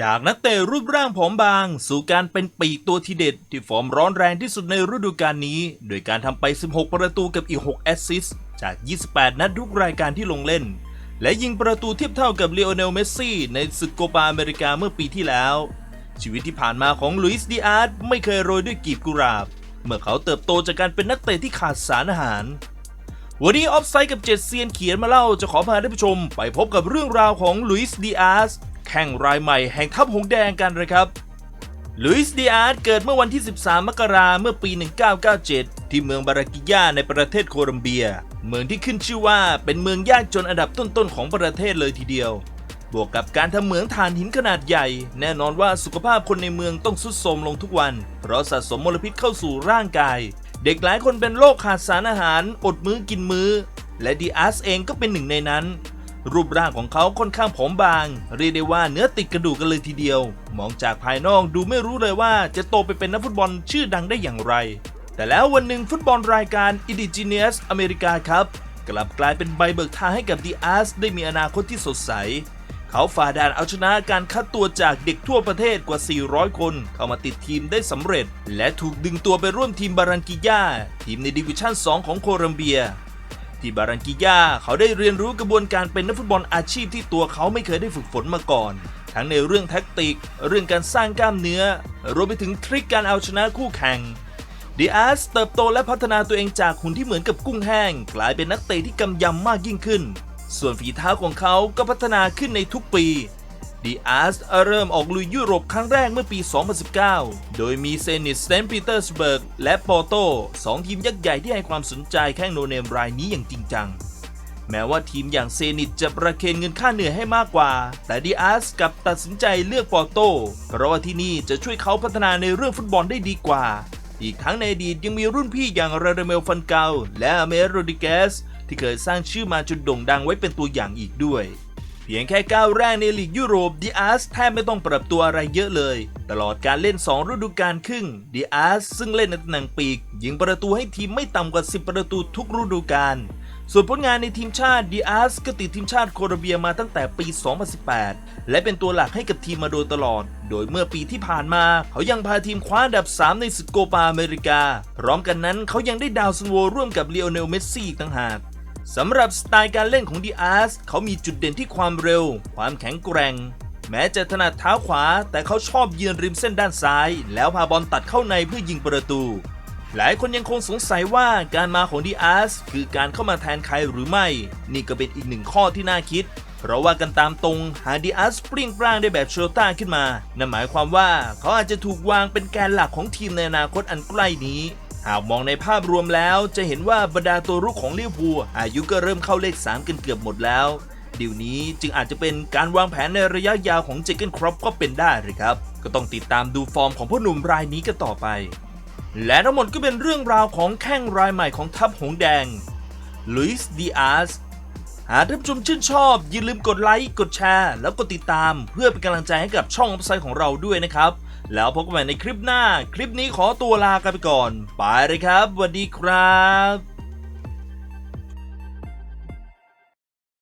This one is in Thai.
จากนักเตะรูปร่างผอมบาง สู่การเป็นปีกตัวทีเด็ด ที่ฟอร์มร้อนแรงที่สุดในฤดูกาลนี้ โดยการทำไป 16 ประตูกับอีก 6 แอสซิสต์จาก 28 นัดทุกรายการที่ลงเล่น และยิงประตูเทียบเท่ากับเลโอเนลเมสซี่ ในศึกโกปาอเมริกาเมื่อปีที่แล้ว ชีวิตที่ผ่านมาของลุยส์ดิอาร์ตไม่เคยโรยด้วยกีบกุหลาบ เมื่อเขาเติบโตจากการเป็นนักเตะที่ขาดสารอาหารวันนี้ออฟไซด์กับเจ็ดเซียนเขียนมาเล่าจะขอพาท่านผู้ชม ไปพบกับเรื่องราวของลุยส์ดิอาส แข่งรายใหม่แห่งทัพหงแดงกันนะครับลุยส์ดิอาสเกิดเมื่อวันที่ 13 มกราเมื่อปี 1997 ที่เมืองบารากิยาในประเทศโคลัมเบีย เมืองที่ขึ้นชื่อว่าเป็นเมืองยากจนอันดับต้นๆของประเทศเลยทีเดียว บวกกับการทำเหมืองถ่านหินขนาดใหญ่ แน่นอนว่าสุขภาพคนในเมืองต้องทรุดโทรมลงทุกวัน เพราะสะสมมลพิษเข้าสู่ร่างกาย เด็กหลายคนเป็นโรคขาดสารอาหาร อดมื้อกินมื้อ และดีอาร์สเองก็เป็นหนึ่งในนั้น รูปร่างของเขาค่อนข้างผอมบาง เรียกได้ว่าเนื้อติดกระดูกกันเลยทีเดียว มองจากภายนอกดูไม่รู้เลยว่าจะโตไปเป็นนักฟุตบอลชื่อดังได้อย่างไร แต่แล้ววันหนึ่งฟุตบอลรายการ Indigenous อเมริกาครับ กลับกลายเป็นใบเบิกทางให้กับดีอาร์สได้มีอนาคตที่สดใส เขาฝ่าด่านเอาชนะการคัดตัวจากเด็กทั่วประเทศกว่า 400 คน เข้ามาติดทีมได้สำเร็จ และถูกดึงตัวไปร่วมทีมบารังกิยาทีมในดิวิชั่น 2 ของโคลัมเบีย ที่บารังกิยาเขาได้เรียนรู้กระบวนการเป็นนักฟุตบอลอาชีพที่ตัวเขาไม่เคยได้ฝึกฝนมาก่อน ทั้งในเรื่องแท็กติก เรื่องการสร้างกล้ามเนื้อ รวมไปถึงทริคการเอาชนะคู่แข่งดีอาสเติบโตและพัฒนาตัวเองจากหุ่นที่เหมือนกับกุ้งแห้ง กลายเป็นนักเตะที่กำยำมากยิ่งขึ้น ส่วนฝีเท้าของเขาก็พัฒนาขึ้นในทุกปี ดีอาร์สเริ่มออกลุยยุโรปครั้งแรกเมื่อปี 2019 โดยมีเซนิตสเตนปีเตอร์สเบิร์กและปอร์โตสองทีมยักษ์ใหญ่ที่ให้ความสนใจแข้งโนเนมรายนี้อย่างจริงจัง แม้ว่าทีมอย่างเซนิตจะประเคนเงินค่าเหนื่อยให้มากกว่า แต่ดีอาร์สกลับตัดสินใจเลือกปอร์โตเพราะว่าที่นี่จะช่วยเขาพัฒนาในเรื่องฟุตบอลได้ดีกว่า อีกทั้งในอดีตยังมีรุ่นพี่อย่างราดเมลฟันเกาและอเมรโรดิเกสที่เคยสร้างชื่อมาจนโด่งดังไว้เป็นตัวอย่างอีกด้วย พียงแค่ก้าวแรกในลีกยุโรปดีอาร์สแทบไม่ต้องปรับตัวอะไรเยอะเลย ตลอดการเล่น 2 ฤดูกาลครึ่งดีอาร์สซึ่งเล่นในตำแหน่งปีก ยิงประตูให้ทีมไม่ต่ำกว่า 10 ประตูทุกฤดูกาลส่วนผลงานในทีมชาติดีอาร์สก็ติดทีมชาติโคลอมเบียมาตั้งแต่ปี 2018 และเป็นตัวหลักให้กับทีมมาโดยตลอด โดยเมื่อปีที่ผ่านมา เขายังพาทีมคว้าอันดับ 3 ในศึกโกปาอเมริกา พร้อมกันนั้นเขายังได้ดาวซันโวร่วมกับเลโอเนลเมสซี่อีกต่างหาก สำหรับสไตล์การเล่นของดีอาร์สเขามีจุดเด่นที่ความเร็ว ความแข็งแกร่ง แม้จะถนัดเท้าขวา แต่เขาชอบยืนริมเส้นด้านซ้าย แล้วพาบอลตัดเข้าในเพื่อยิงประตู หลายคนยังคงสงสัยว่าการมาของดีอาร์สคือการเข้ามาแทนใครหรือไม่ นี่ก็เป็นอีกหนึ่งข้อที่น่าคิด เพราะว่ากันตามตรงหากดีอาร์สปรี้งปร้างได้แบบโชต้าขึ้นมา นั่นหมายความว่าเขาอาจจะถูกวางเป็นแกนหลักของทีมในอนาคตอันใกล้นี้ หากมองในภาพรวมแล้วจะเห็นว่าบรรดาตัวรุกของลิเวอร์พูลอายุก็เริ่มเข้าเลข 3 กันเกือบหมดแล้วดีวนี้จึงอาจจะเป็นการวางแผนในระยะยาวของเจเกนครอปก็เป็นได้เลยครับ ก็ต้องติดตามดูฟอร์มของพ่อหนุ่มรายนี้กันต่อไป และทั้งหมดก็เป็นเรื่องราวของแข้งรายใหม่ของทัพหงแดงลุยส์ดีอาร์สหากท่านผู้ชมชื่นชอบ อย่าลืมกดไลค์ กดแชร์ แล้วกดติดตามเพื่อเป็นกำลังใจให้กับช่องอัพไซด์ของเราด้วยนะครับ แล้วพบกันใหม่ในคลิปหน้า คลิปนี้ขอตัวลากันไปก่อน ไปเลยครับสวัสดีครับ